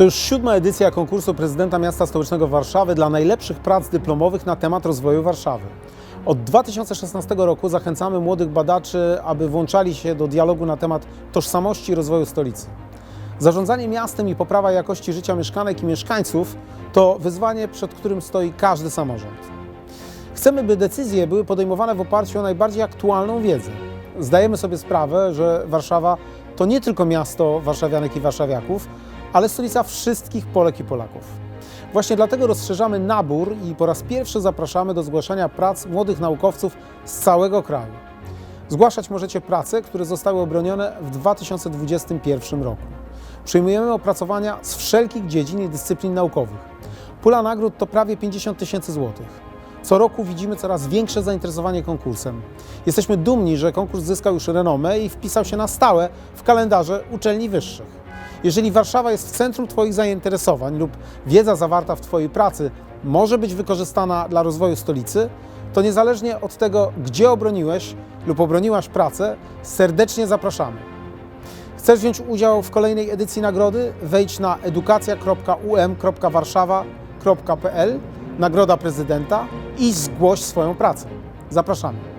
To już siódma edycja konkursu prezydenta miasta stołecznego Warszawy dla najlepszych prac dyplomowych na temat rozwoju Warszawy. Od 2016 roku zachęcamy młodych badaczy, aby włączali się do dialogu na temat tożsamości i rozwoju stolicy. Zarządzanie miastem i poprawa jakości życia mieszkanek i mieszkańców to wyzwanie, przed którym stoi każdy samorząd. Chcemy, by decyzje były podejmowane w oparciu o najbardziej aktualną wiedzę. Zdajemy sobie sprawę, że Warszawa to nie tylko miasto warszawianek i warszawiaków, ale stolica wszystkich Polek i Polaków. Właśnie dlatego rozszerzamy nabór i po raz pierwszy zapraszamy do zgłaszania prac młodych naukowców z całego kraju. Zgłaszać możecie prace, które zostały obronione w 2021 roku. Przyjmujemy opracowania z wszelkich dziedzin i dyscyplin naukowych. Pula nagród to prawie 50 tysięcy złotych. Co roku widzimy coraz większe zainteresowanie konkursem. Jesteśmy dumni, że konkurs zyskał już renomę i wpisał się na stałe w kalendarze uczelni wyższych. Jeżeli Warszawa jest w centrum Twoich zainteresowań lub wiedza zawarta w Twojej pracy może być wykorzystana dla rozwoju stolicy, to niezależnie od tego, gdzie obroniłeś lub obroniłaś pracę, serdecznie zapraszamy. Chcesz wziąć udział w kolejnej edycji nagrody? Wejdź na edukacja.um.warszawa.pl Nagroda Prezydenta i zgłoś swoją pracę. Zapraszamy.